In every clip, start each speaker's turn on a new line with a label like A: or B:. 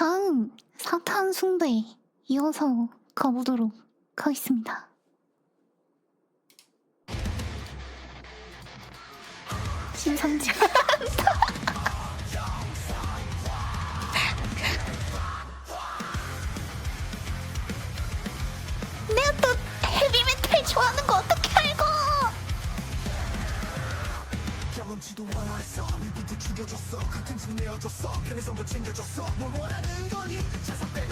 A: 다음 사탄 숭배 이어서 가보도록 하겠습니다. 심상치 내가 또 헤비메탈 좋아하는 거 어떻게
B: 경험치도 많았어 일부터 죽여줬어. 같은 집 내어줬어. 편의성도 챙겨줬어. 뭘 원하는 거니? 자석 빼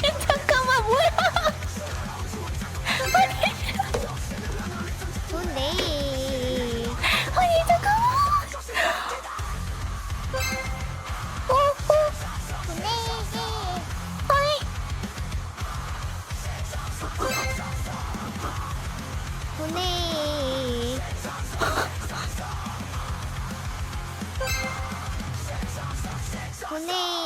A: 진짜 잠깐만 뭐야? 아니 잠깐만. 어, 어. 아니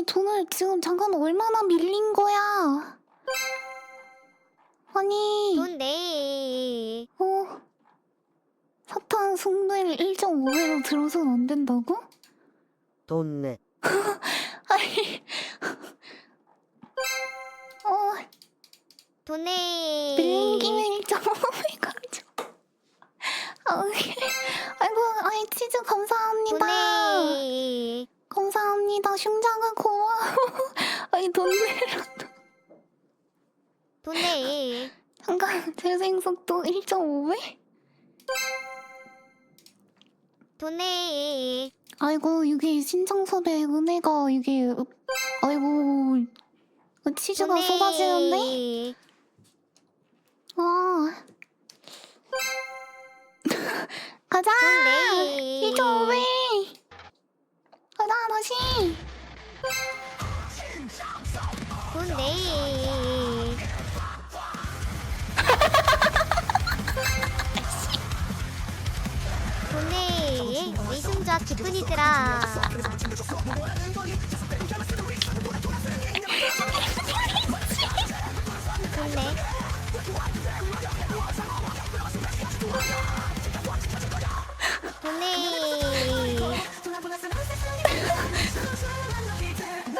A: 아니 돈을 지금 잠깐 얼마나 밀린 거야? 아니.
C: 근데
A: 어? 사탄 숭배를 1.5배로 들어서는 안 된다고?
D: 돈 내.
A: 아니. 어.
C: 근데
A: 밀린 김에 1.5배 가지고 아, 아이고 아이 치즈 감사합니다.
C: 근데
A: 감사합니다. 심장은 고마워. 아니 돈 내라
C: 근데
A: 잠깐 재생 속도 1.5배?
C: 근데
A: 아이고 이게 신청섭의 은혜가 이게 읍- 아이고 그 치즈가 쏟아지는데? 아. 가자
C: 근데
A: 1.5배 가자 다시.
C: 근데? 근데? 위승자 기분이더라 근데? 근데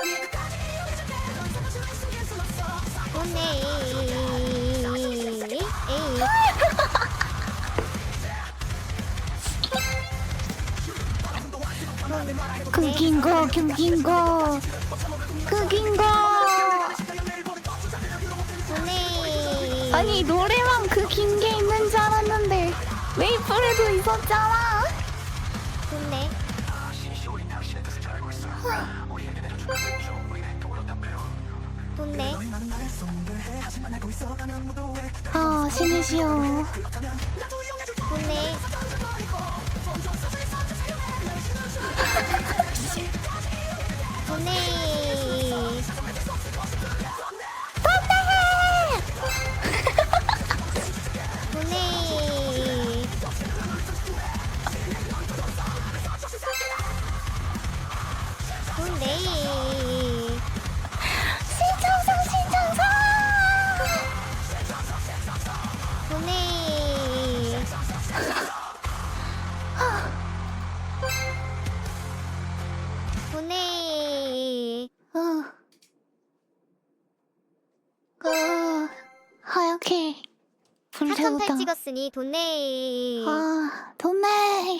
C: 근데 에이
A: 그긴 거 그긴 거 그긴 거
C: 근데
A: 아니 노래만 그 긴 게 있는 줄 알았는데 왜 앞으로도 있었잖아.
C: 네.
A: 아 신이시여.
C: 좋네. 좋네. 좋네. 좋네.
A: 어. 그 하얗게 불태우다.
C: 4,800 찍었으니 좋네.
A: 아 좋네.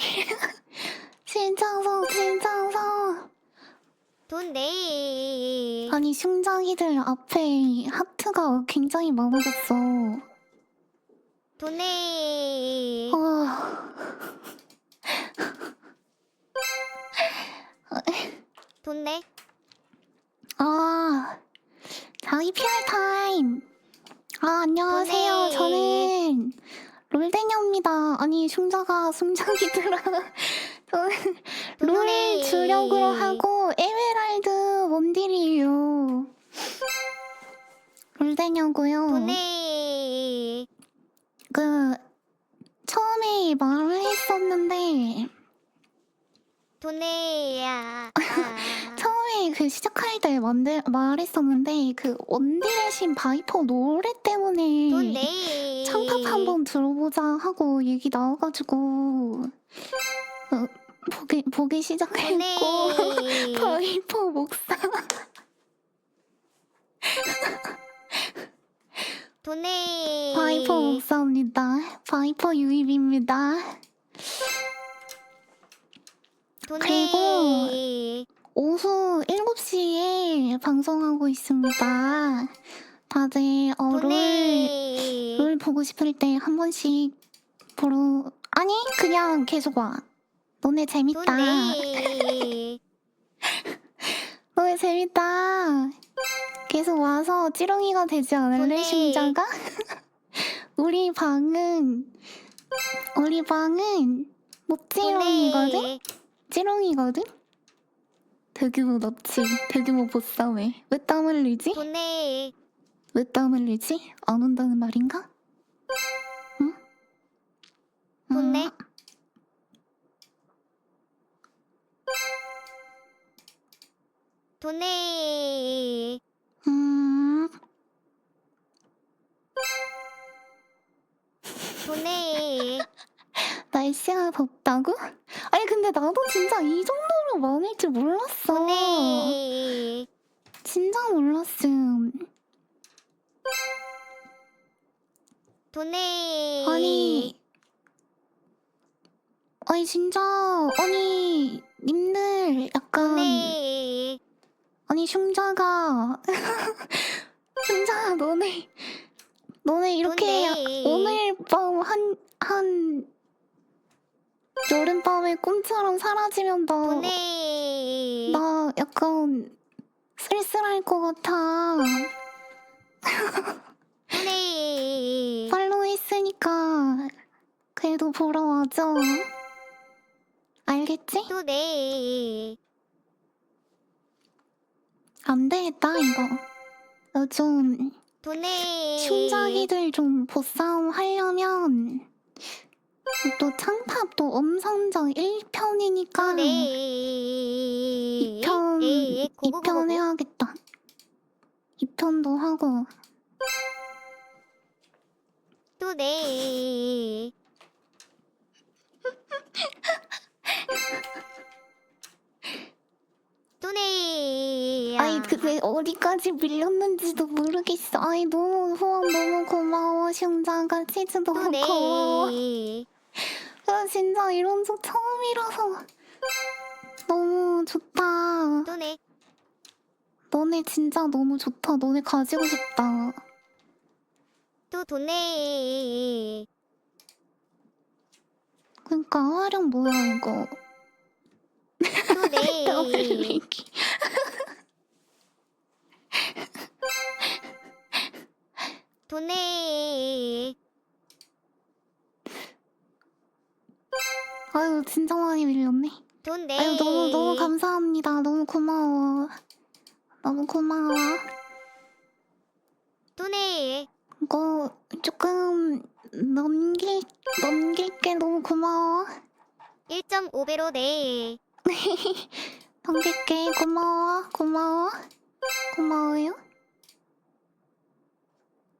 A: 신청성 신청성.
C: 좋네.
A: 아니 심장이들 앞에 하트가 굉장히 많아졌어.
C: 좋네.
A: 어.
C: 좋네.
A: 아, 자기 PR 타임. 아, 안녕하세요.
C: 네.
A: 저는 롤데녀입니다. 아니, 흉자가 숨자기들아. 저는 롤
C: 네.
A: 주력으로 하고 에메랄드 원딜이에요. 롤데녀고요.
C: 좋네.
A: 그 처음에 말을 했었는데
C: 좋네야. 아.
A: 처음에 그 시작할 때 만들, 말했었는데 그 원딜의 신 바이퍼 노래 때문에
C: 좋네.
A: 창팝 한번 들어보자 하고 얘기 나와가지고 어, 보기 보기 시작했고. 바이퍼 목사
C: 좋네.
A: 바이퍼 목사입니다. 바이퍼 유입입니다.
C: 좋네.
A: 오후 7시에 방송하고 있습니다. 다들 어, 롤. 롤 보고 싶을 때 한 번씩 보러 아니 그냥 계속 와. 너네 재밌다. 너네 재밌다. 계속 와서 찌렁이가 되지 않을래. 심자가? 우리 방은 우리 방은 못찌렁이거든?
C: 좋네.
A: 찌렁이거든? 대규모 납치, 대규모 보싸움에 왜 땀 흘리지?
C: 좋네.
A: 왜땀 흘리지? 안 온다는 말인가? 응?
C: 좋네.
A: 음,
C: 좋네.
A: 음,
C: 좋네.
A: 날씨가 덥다고? 아니 근데 나도 진짜 이 정도로 많을 줄 몰랐어.
C: 좋네.
A: 진짜 몰랐음.
C: 좋네.
A: 아니, 아니 진짜 아니 님들 약간
C: 좋네.
A: 아니 흉자가 흉자가 너네 너네 이렇게
C: 좋네.
A: 오늘 밤 한 한 여름밤에 꿈처럼 사라지면 나,
C: 좋네.
A: 나 약간 쓸쓸할 것 같아.
C: 좋네.
A: 팔로우 했으니까 그래도 보러 와줘. 알겠지?
C: 좋네.
A: 안 되겠다 이거. 요즘
C: 좋네.
A: 흉자기들 좀 보싸움 하려면 또 창팝도 엄선정 1편이니까
C: 좋네.
A: 2편
C: 에이, 고고고고.
A: 2편 해야겠다. 2편도 하고
C: 좋네. 좋네.
A: 아니 그게 어디까지 밀렸는지도 모르겠어. 아이 너무 후원 너무 고마워 흉자가 치즈도
C: 좋네.
A: 고마워. 나 진짜 이런 적 처음이라서 너무 좋다.
C: 좋네.
A: 너네 진짜 너무 좋다. 너네 가지고 싶다.
C: 또 좋네.
A: 그니까 활용 뭐야 이거 더블
C: 도네.
A: 밀기
C: 도네.
A: 아유 진짜 많이 밀렸네
C: 도네.
A: 아유 너무 너무 감사합니다 너무 고마워 너무 고마워
C: 도네.
A: 이거 조금 넘길 넘길게 너무 고마워
C: 1.5배로 네.
A: 넘길게 고마워 고마워 고마워요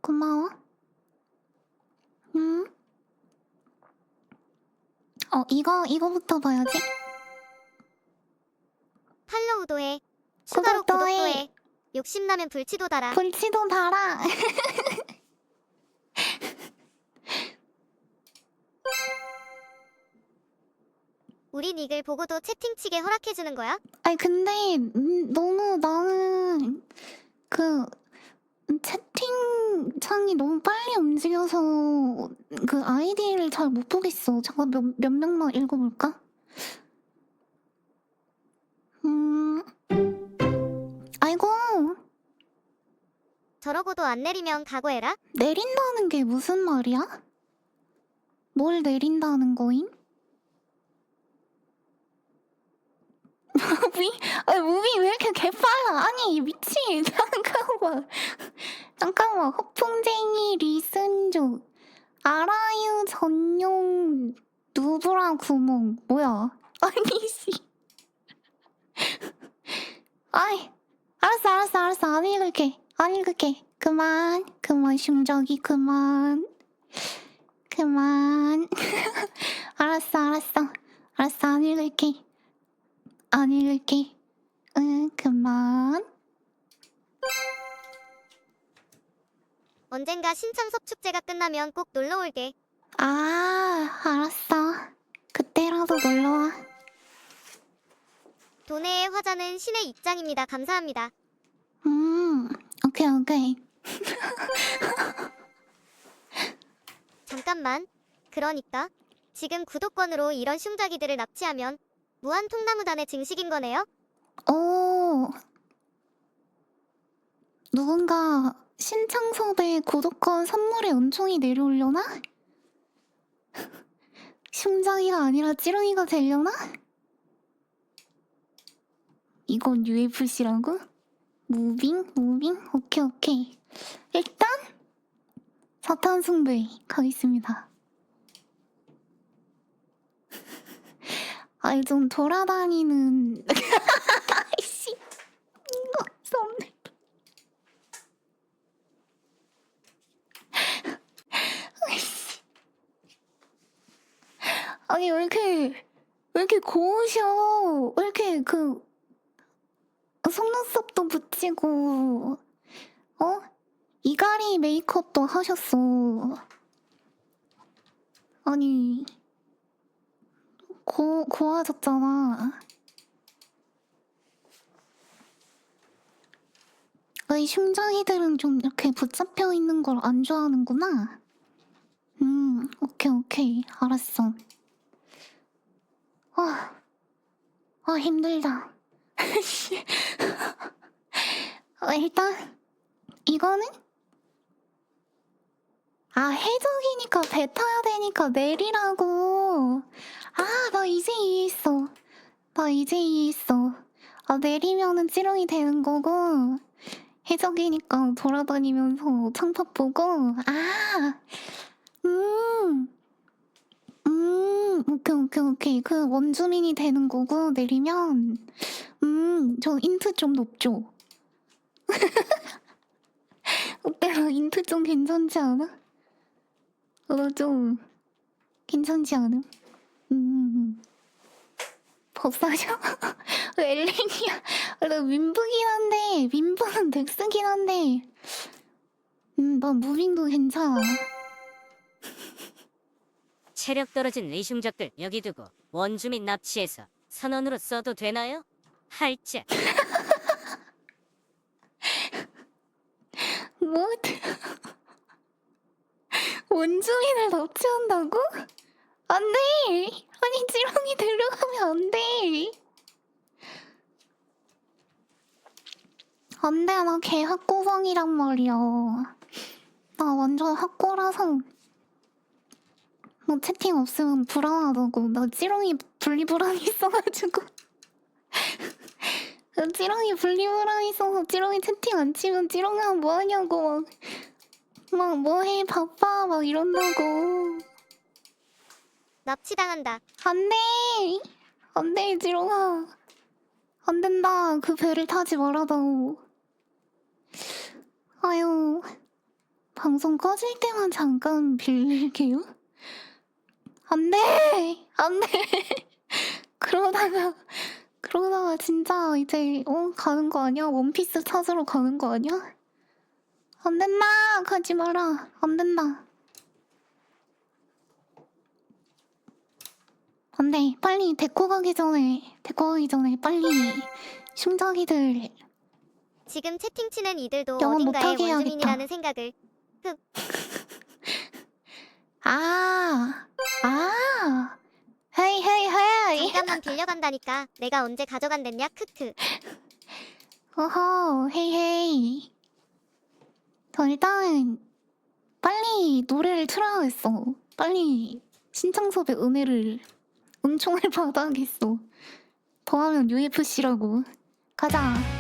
A: 고마워 음. 어 이거 이거부터 봐야지
C: 팔로우도 해. 추가로
A: 구독도
C: 구독도
A: 해.
C: 해. 욕심나면 불치도 달아.
A: 불치도 달아
C: 우리 닉을 보고도 채팅치게 허락해주는 거야?
A: 아니 근데 음, 너무 나는 그 채팅창이 너무 빨리 움직여서 그 아이디를 잘 못 보겠어. 잠깐 몇, 몇 명만 읽어볼까? 음, 아이고
C: 저러고도 안 내리면 각오해라.
A: 내린다는 게 무슨 말이야? 뭘 내린다는 거임? 무비? 아니 무비 왜 이렇게 개빨라? 아니 미친 잠깐만 잠깐만 허풍쟁이 리슨조. 아라유 전용 누브라 구멍 뭐야? 아니 씨. 아이 알았어 알았어 알았어. 안 읽을게. 안 읽을게. 그만. 그만 심적이 그만. 그만. 알았어 알았어. 알았어 안 읽을게 안 읽을게 응 그만
C: 언젠가 신창섭 축제가 끝나면 꼭 놀러 올게.
A: 아 알았어 그때라도 놀러와
C: 도네의 화자는 신의 입장입니다. 감사합니다.
A: 음 오케이 오케이
C: 잠깐만. 그러니까 지금 구독권으로 이런 슝자기들을 납치하면 무한 통나무단의 증식인 거네요?
A: 오 누군가 신창섭의 구독권 선물에 은총이 내려오려나? 심장이가 아니라 찌렁이가 되려나? 이건 UFC라고? 무빙? 무빙? 오케이 오케이 일단 사탄 숭배 가겠습니다 아이 좀 돌아다니는 아이씨. 이거 썸네. 아이씨. 아니 왜 이렇게 왜 이렇게 고우셔? 왜 이렇게 그 속눈썹도 붙이고 어? 이가리 메이크업도 하셨어. 아니 고 고와졌잖아 이 심장이들은 좀 이렇게 붙잡혀 있는 걸 안 좋아하는구나. 음, 오케이, 오케이. 알았어. 아, 아, 힘들다. 씨. 어, 일단, 이거는? 아, 해적이니까 배 타야 되니까 내리라고. 이제 이해했어. 나 이제 이해했어. 아, 내리면은 찌렁이 되는 거고, 해적이니까 돌아다니면서 창밖 보고, 아, 음, 음, 오케이, 오케이, 오케이. 그 원주민이 되는 거고, 내리면, 음, 저 인트 좀 높죠? 어때, 나 인트 좀 괜찮지 않아? 어, 나좀 괜찮지 않음? 음, 법사죠? 엘렌이야. 나 민부긴 한데, 민부는 덱스긴 한데, 음, 나 무빙도 괜찮아.
E: 체력 떨어진 의심작들 여기 두고 원주민 납치해서 선언으로 써도 되나요? 할자
A: 뭐? 원주민을 납치한다고? 안 돼! 아니, 지렁이 데려가면 안 돼! 안 돼, 나개 학고성이란 말이야. 나 완전 학고라서. 뭐 채팅 없으면 불안하다고. 나 찌렁이 분리불안 있어가지고. 나 찌렁이 분리불안 있어서 찌렁이 채팅 안 치면 찌렁이가 뭐하냐고 막. 막 뭐해 바빠 막 이런다고.
C: 납치당한다.
A: 안 돼! 안 돼, 지롱아. 안 된다. 그 배를 타지 말아다오. 아유, 방송 꺼질 때만 잠깐 빌릴게요. 안 돼! 안 돼! 그러다가, 그러다가 진짜 이제, 어, 가는 거 아니야? 원피스 찾으러 가는 거 아니야? 안 된다! 가지 마라. 안 된다. 안 돼. 빨리 데리고 가기 전에, 데리고 가기 전에 빨리 흉작이들
C: 지금 채팅 치는 이들도
A: 영어
C: 어딘가에
A: 못하게.
C: 원주민이라는 생각을
A: 아, 아, 헤이 헤이 헤이.
C: 잠깐만 빌려간다니까. 내가 언제 가져간댔냐? 크크.
A: 어허, 헤이 헤이. 저 일단 빨리 노래를 틀어야겠어. 빨리 신청섭의 은혜를 은총을 받아야겠어. 더하면 UFC라고. 가자.